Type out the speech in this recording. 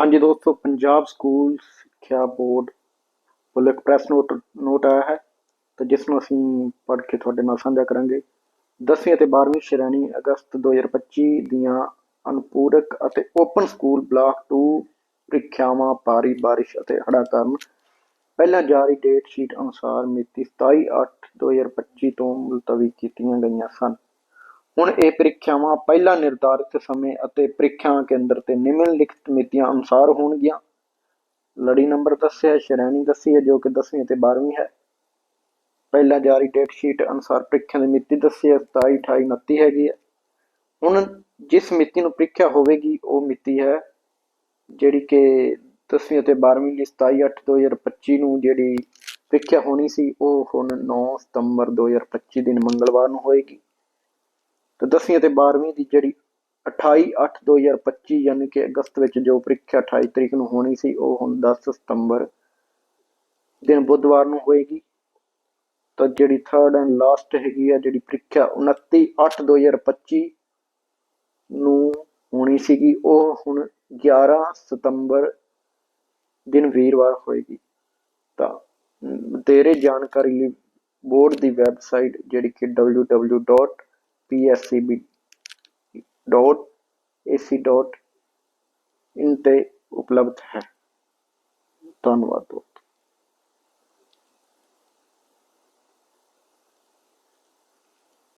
ਹਾਂਜੀ ਦੋਸਤੋ, ਪੰਜਾਬ ਸਕੂਲ ਸਿੱਖਿਆ ਬੋਰਡ ਵੱਲੋਂ ਇੱਕ ਪ੍ਰੈਸ ਨੋਟ ਨੋਟ ਆਇਆ ਹੈ ਤੇ ਜਿਸ ਨੂੰ ਅਸੀਂ ਪੜ੍ਹ ਕੇ ਤੁਹਾਡੇ ਨਾਲ ਸਾਂਝਾ ਕਰਾਂਗੇ। 10ਵੀਂ ਅਤੇ 12ਵੀਂ ਸ਼੍ਰੇਣੀ ਅਗਸਤ 2025 ਦੀਆਂ ਅਨੁਪੂਰਕ ਅਤੇ ਓਪਨ ਸਕੂਲ ਬਲਾਕ 2 ਪ੍ਰੀਖਿਆਵਾਂ ਭਾਰੀ ਬਾਰਿਸ਼ ਅਤੇ ਹੜ੍ਹਾਂ ਕਾਰਨ ਪਹਿਲਾਂ ਜਾਰੀ ਡੇਟ ਸ਼ੀਟ ਅਨੁਸਾਰ ਮਿਤੀ 27/8/2025 ਤੋਂ ਮੁਲਤਵੀ ਕੀਤੀਆਂ ਗਈਆਂ ਸਨ। ਹੁਣ ਇਹ ਪ੍ਰੀਖਿਆਵਾਂ ਪਹਿਲਾਂ ਨਿਰਧਾਰਿਤ ਸਮੇਂ ਅਤੇ ਪ੍ਰੀਖਿਆ ਕੇਂਦਰ ਤੇ ਨਿਮਨ ਲਿਖਤ ਮਿਤੀਆਂ ਅਨੁਸਾਰ ਹੋਣਗੀਆਂ। ਲੜੀ ਨੰਬਰ ਦੱਸਿਆ ਹੈ, ਸ਼੍ਰੇਣੀ ਦੱਸੀ ਹੈ ਜੋ ਕਿ 10ਵੀਂ ਅਤੇ 12ਵੀਂ ਹੈ। ਪਹਿਲਾਂ ਜਾਰੀ ਡੇਟ ਸ਼ੀਟ ਅਨੁਸਾਰ ਪ੍ਰੀਖਿਆ ਦੀ ਮਿਤੀ ਦੱਸੀ ਹੈ 27 28 29 ਹੈਗੀ ਹੈ। ਹੁਣ ਜਿਸ ਮਿਤੀ ਨੂੰ ਪ੍ਰੀਖਿਆ ਹੋਵੇਗੀ ਉਹ ਮਿਤੀ ਹੈ ਜਿਹੜੀ ਕਿ 10ਵੀਂ ਅਤੇ 12ਵੀਂ ਲਈ 27 8 2025 ਨੂੰ ਜਿਹੜੀ ਪ੍ਰੀਖਿਆ ਹੋਣੀ ਸੀ ਉਹ ਹੁਣ 9 ਸਤੰਬਰ 2025 ਦਿਨ ਮੰਗਲਵਾਰ ਨੂੰ ਹੋਏਗੀ। ਤੇ 10ਵੀਂ ਅਤੇ 12ਵੀਂ ਦੀ ਜਿਹੜੀ 28 8 2025 ਯਾਨੀ ਕਿ ਅਗਸਤ ਵਿੱਚ ਜੋ ਪ੍ਰੀਖਿਆ 28 ਤਰੀਕ ਨੂੰ ਹੋਣੀ ਸੀ ਉਹ ਹੁਣ 10 ਸਤੰਬਰ ਦਿਨ ਬੁੱਧਵਾਰ ਨੂੰ ਹੋਏਗੀ। ਤਾਂ ਜਿਹੜੀ ਥਰਡ ਐਂਡ ਲਾਸਟ ਹੈਗੀ ਆ ਜਿਹੜੀ ਪ੍ਰੀਖਿਆ 29 8 2025 ਨੂੰ ਹੋਣੀ ਸੀਗੀ ਉਹ ਹੁਣ 11 ਸਤੰਬਰ ਦਿਨ ਵੀਰਵਾਰ ਹੋਏਗੀ। ਤਾਂ ਅਮ, ਵਧੇਰੇ ਜਾਣਕਾਰੀ ਲਈ ਬੋਰਡ ਦੀ ਵੈਬਸਾਈਟ ਜਿਹੜੀ ਕਿ www.pscb.ac.in ਤੇ ਉਪਲਬਧ ਹੈ। ਧੰਨਵਾਦ।